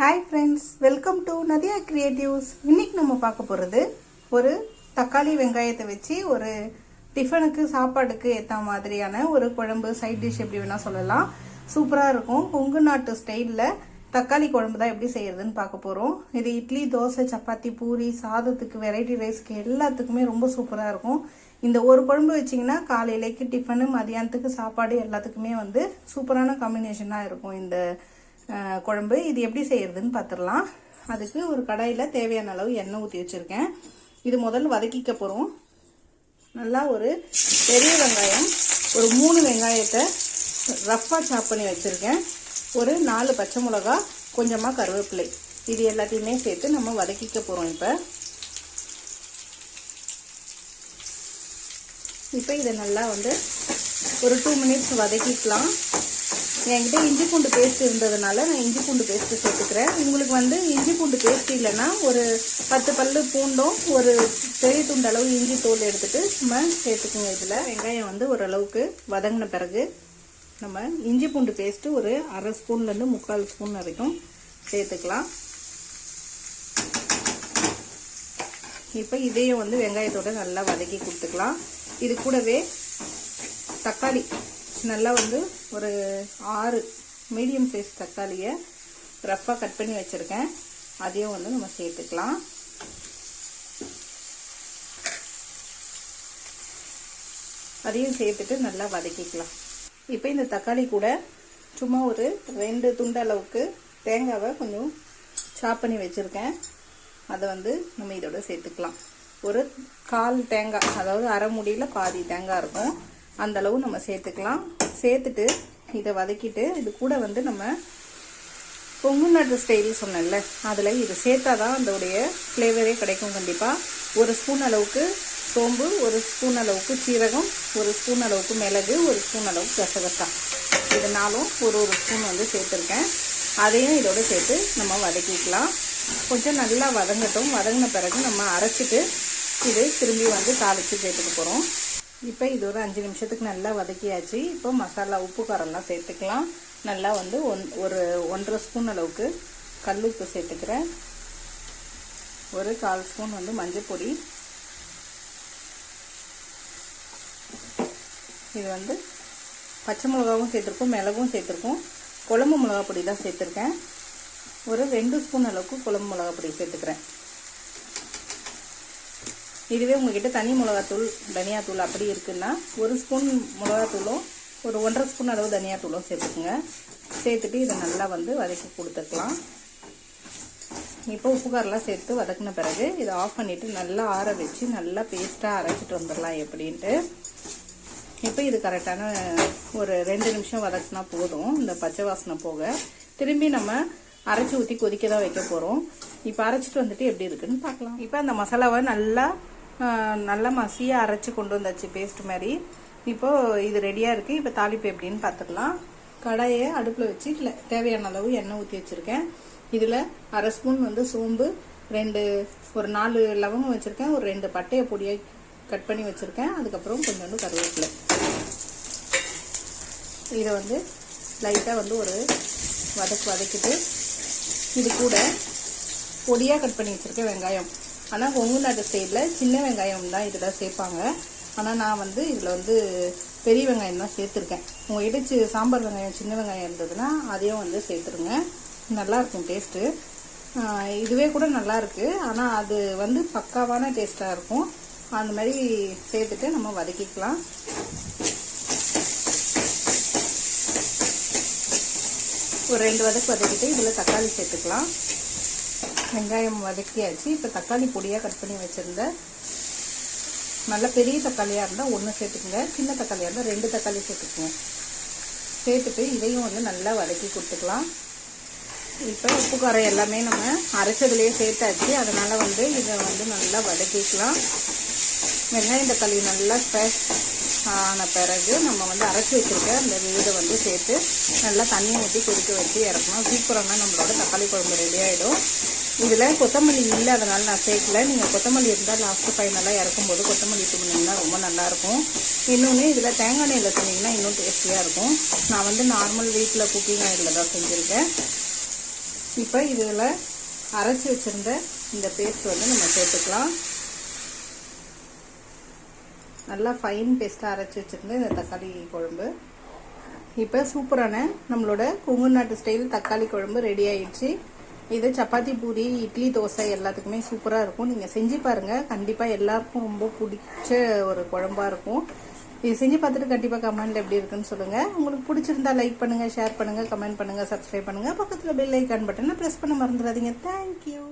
Hi friends welcome to Nadhiya creatives இன்றைக்கி நம்ம பார்க்க போகிறது ஒரு தக்காளி வெங்காயத்தை வச்சு ஒரு டிஃபனுக்கு சாப்பாடுக்கு ஏற்ற மாதிரியான ஒரு குழம்பு சைட் டிஷ் எப்படி வேணால் சொல்லலாம். சூப்பராக இருக்கும். கொங்கு நாட்டு ஸ்டைலில் தக்காளி குழம்பு தான் எப்படி செய்கிறதுன்னு பார்க்க போகிறோம் இது இட்லி தோசை சப்பாத்தி பூரி சாதத்துக்கு வெரைட்டி ரைஸ்க்கு எல்லாத்துக்குமே ரொம்ப சூப்பராக இருக்கும். இந்த ஒரு குழம்பு வச்சிங்கன்னா காலையிலேக்கு டிஃபனு மதியானத்துக்கு சாப்பாடு எல்லாத்துக்குமே வந்து சூப்பரான காம்பினேஷனாக இருக்கும் இந்த குழம்பு. இது எப்படி செய்கிறதுன்னு பார்த்துடலாம் அதுக்கு ஒரு கடாயில் தேவையான அளவு எண்ணெய் ஊற்றி வச்சுருக்கேன். இது முதல்ல வதக்கிக்க போகிறோம் நல்லா ஒரு பெரிய வெங்காயம் ஒரு மூணு வெங்காயத்தை ரஃப்பாக சாப் பண்ணி வச்சுருக்கேன். ஒரு நாலு பச்சை மிளகா கொஞ்சமாக கருவேப்பிலை. இது எல்லாத்தையுமே சேர்த்து நம்ம வதக்கிக்க போகிறோம் இப்போ. இப்போ இதை நல்லா வந்து ஒரு டூ மினிட்ஸ் வதக்கிக்கலாம். என்கிட்ட இஞ்சி பூண்டு பேஸ்ட் இருந்ததுனால நான் இஞ்சி பூண்டு பேஸ்ட்டு சேர்த்துக்கிறேன். உங்களுக்கு வந்து இஞ்சி பூண்டு பேஸ்ட் இல்லைன்னா ஒரு பத்து பல்லு பூண்டும் ஒரு பெரிய துண்டு அளவு இஞ்சி தோல் எடுத்துட்டு நம்ம சேர்த்துக்குங்க இதில். வெங்காயம் வந்து ஓரளவுக்கு வதங்கின பிறகு நம்ம இஞ்சி பூண்டு பேஸ்ட்டு ஒரு அரை ஸ்பூன்லேருந்து முக்கால் ஸ்பூன் வரைக்கும் சேர்த்துக்கலாம். இப்போ இதையும் வந்து வெங்காயத்தோடு நல்லா வதக்கி கொடுத்துக்கலாம். இது கூடவே தக்காளி நல்லா வந்து ஒரு ஆறு மீடியம் சைஸ் தக்காளியை ரஃப்பாக கட் பண்ணி வச்சுருக்கேன். அதையும் வந்து நம்ம சேர்த்துக்கலாம். அதையும் சேர்த்துட்டு நல்லா வதக்கிக்கலாம். இப்போ இந்த தக்காளி கூட சும்மா ஒரு ரெண்டு துண்டு அளவுக்கு தேங்காவை கொஞ்சம் சாப் பண்ணி வச்சுருக்கேன். அதை வந்து நம்ம இதோட சேர்த்துக்கலாம். ஒரு கால் தேங்காய் அதாவது அரை முடியில் பாதி தேங்காய் இருக்கும். அந்த அளவு நம்ம சேர்த்துக்கலாம். சேர்த்துட்டு இதை வதக்கிட்டு இது கூட வந்து நம்ம பொங்கு ஸ்டைல் சொன்னேன்ல அதில் இது சேர்த்தா தான் அதோடைய ஃப்ளேவரே கிடைக்கும் கண்டிப்பாக ஒரு ஸ்பூன் அளவுக்கு சோம்பு ஒரு ஸ்பூன் அளவுக்கு சீரகம் ஒரு ஸ்பூன் அளவுக்கு மிளகு ஒரு ஸ்பூன் அளவுக்கு கசகசா. இதனாலும் ஒரு ஒரு ஸ்பூன் வந்து சேர்த்துருக்கேன். அதையும் இதோட சேர்த்து நம்ம வதக்கிக்கலாம். கொஞ்சம் நல்லா வதங்கட்டும். வதங்கின பிறகு நம்ம அரைச்சிட்டு இது திரும்பி வந்து தாளித்து சேர்த்துக்க போகிறோம் இப்போ இது ஒரு அஞ்சு நிமிஷத்துக்கு நல்லா வதக்கியாச்சு. இப்போ மசாலா உப்பு காரம்லாம் சேர்த்துக்கலாம். நல்லா வந்து ஒன் ஒரு ஒன்றரை ஸ்பூன் அளவுக்கு கல் உப்பு சேர்த்துக்கிறேன். ஒரு கால் ஸ்பூன் வந்து மஞ்சள் பொடி. இது வந்து பச்சை மிளகாவும் சேர்த்துருக்கோம் மிளகும் சேர்த்துருக்கோம். குழம்பு மிளகா பொடி தான் சேர்த்துருக்கேன். ஒரு ரெண்டு ஸ்பூன் அளவுக்கு குழம்பு மிளகா பொடி சேர்த்துக்கிறேன். இதுவே உங்ககிட்ட தனி மிளகாத்தூள் தனியாத்தூள் அப்படி இருக்குன்னா ஒரு ஸ்பூன் மிளகாத்தூளும் ஒரு ஒன்றரை ஸ்பூன் அளவு தனியாத்தூளும் சேர்த்துக்குங்க. சேர்த்துட்டு இதை நல்லா வந்து வதக்கி கொடுத்துக்கலாம். இப்போ உப்புகாரெலாம் சேர்த்து வதக்கின பிறகு இதை ஆஃப் பண்ணிவிட்டு நல்லா ஆற வச்சு நல்லா பேஸ்ட்டாக அரைச்சிட்டு வந்துடலாம் எப்படின்ட்டு. இப்போ இது கரெக்டான ஒரு ரெண்டு நிமிஷம் வதக்குனா போதும் இந்த பச்சை வாசனை போக. திரும்பி நம்ம அரைச்சி ஊற்றி கொதிக்க தான் வைக்க போகிறோம் இப்போ அரைச்சிட்டு வந்துட்டு எப்படி இருக்குன்னு பார்க்கலாம். இப்போ அந்த மசாலாவை நல்லா நல்லா மசியாக அரைச்சி கொண்டு வந்தாச்சு பேஸ்ட் மாதிரி. இப்போது இது ரெடியாக இருக்குது இப்போ தாளிப்பு எப்படின்னு பார்த்துக்கலாம். கடாயை அடுப்பில் வச்சு தேவையான அளவு எண்ணெய் ஊற்றி வச்சுருக்கேன். இதில் அரை ஸ்பூன் வந்து சோம்பு ரெண்டு ஒரு நாலு லவங்கம் வச்சுருக்கேன். ஒரு ரெண்டு பட்டையை பொடியாக கட் பண்ணி வச்சுருக்கேன். அதுக்கப்புறம் கொஞ்சோண்டு கருவேப்பிலை. இதை வந்து லைட்டாக வந்து ஒரு வதக்கு வதக்கிட்டு இது கூட பொடியாக கட் பண்ணி வச்சுருக்கேன் வெங்காயம். ஆனால் கொங்கு நாட்டு சைடில் சின்ன வெங்காயம் தான் இதில் சேர்ப்பாங்க ஆனால் நான் வந்து இதில் வந்து பெரிய வெங்காயம் தான் சேர்த்துருக்கேன். உங்கள் இடிச்சு சாம்பார் வெங்காயம் சின்ன வெங்காயம் இருந்ததுன்னா அதையும் வந்து சேர்த்துருங்க. நல்லாயிருக்கும் டேஸ்ட்டு இதுவே கூட நல்லாயிருக்கு ஆனால் அது வந்து பக்காவான டேஸ்ட்டாக இருக்கும். அந்த மாதிரி சேர்த்துட்டு நம்ம வதக்கிக்கலாம். ஒரு ரெண்டு வதக்கு வதக்கிட்டு இதில் தக்காளி சேர்த்துக்கலாம். வெங்காயம் வதக்கியாச்சு. இப்போ தக்காளி பொடியாக கட் பண்ணி வச்சுருந்தேன் நல்ல பெரிய தக்காளியாக இருந்தால் ஒன்று சேர்த்துக்குங்க. சின்ன தக்காளியாக இருந்தால் ரெண்டு தக்காளி சேர்த்துக்குங்க. சேர்த்துட்டு இதையும் வந்து நல்லா வதக்கி கொடுத்துக்கலாம். இப்போ உப்பு காரம் எல்லாமே நம்ம அரைச்சதுலேயே சேர்த்தாச்சு. அதனால் வந்து இதை வந்து நல்லா வதக்கிக்கலாம். வெங்காயம் தக்காளி நல்லா ஸ்பேஸ் ஆன பிறகு நம்ம வந்து அரைச்சி வச்சுருக்க அந்த வீடை வந்து சேர்த்து நல்லா தண்ணி ஊற்றி கொதிக்க வச்சு இறக்கணும். சீக்கிரமாக நம்மளோட தக்காளி குழம்பு ரெடி ஆகிடும் இதில் கொத்தமல்லி இல்லை அதனால் நான் சேர்க்கல. நீங்கள் கொத்தமல்லி இருந்தால் லாஸ்ட்டு ஃபைனலாக இறக்கும்போது கொத்தமல்லி தூணிங்கன்னா ரொம்ப நல்லாயிருக்கும் இன்னொன்று இதில் தேங்காய் எண்ணெயில் செஞ்சிங்கன்னா இன்னும் டேஸ்டியாக இருக்கும். நான் வந்து நார்மல் வீட்டில் குக்கிங் ஆயிலில் தான் செஞ்சுருக்கேன். இப்போ இதில் அரைச்சி வச்சுருந்த இந்த பேஸ்ட் வந்து நம்ம சேர்த்துக்கலாம். நல்லா ஃபைன் பேஸ்ட்டாக அரைச்சி வச்சுருந்த இந்த தக்காளி குழம்பு. இப்போ சூப்பரான நம்மளோட கொங்கு நாட்டு ஸ்டைல் தக்காளி குழம்பு ரெடி ஆயிடுச்சு. இது சப்பாத்தி பூரி இட்லி தோசை எல்லாத்துக்குமே சூப்பராக இருக்கும். நீங்கள் செஞ்சு பாருங்கள் கண்டிப்பாக எல்லாருக்கும் ரொம்ப பிடிச்ச ஒரு குழம்பா இருக்கும். இது செஞ்சு பார்த்துட்டு கண்டிப்பாக கமெண்ட் எப்படி இருக்குன்னு சொல்லுங்கள் உங்களுக்கு பிடிச்சிருந்தா லைக் பண்ணுங்கள் ஷேர் பண்ணுங்கள் கமெண்ட் பண்ணுங்கள் சப்ஸ்கிரைப் பண்ணுங்கள் பக்கத்தில் பெல் ஐக்கான் பட்டனை ப்ரெஸ் பண்ண மறந்துடாதீங்க. தேங்க்யூ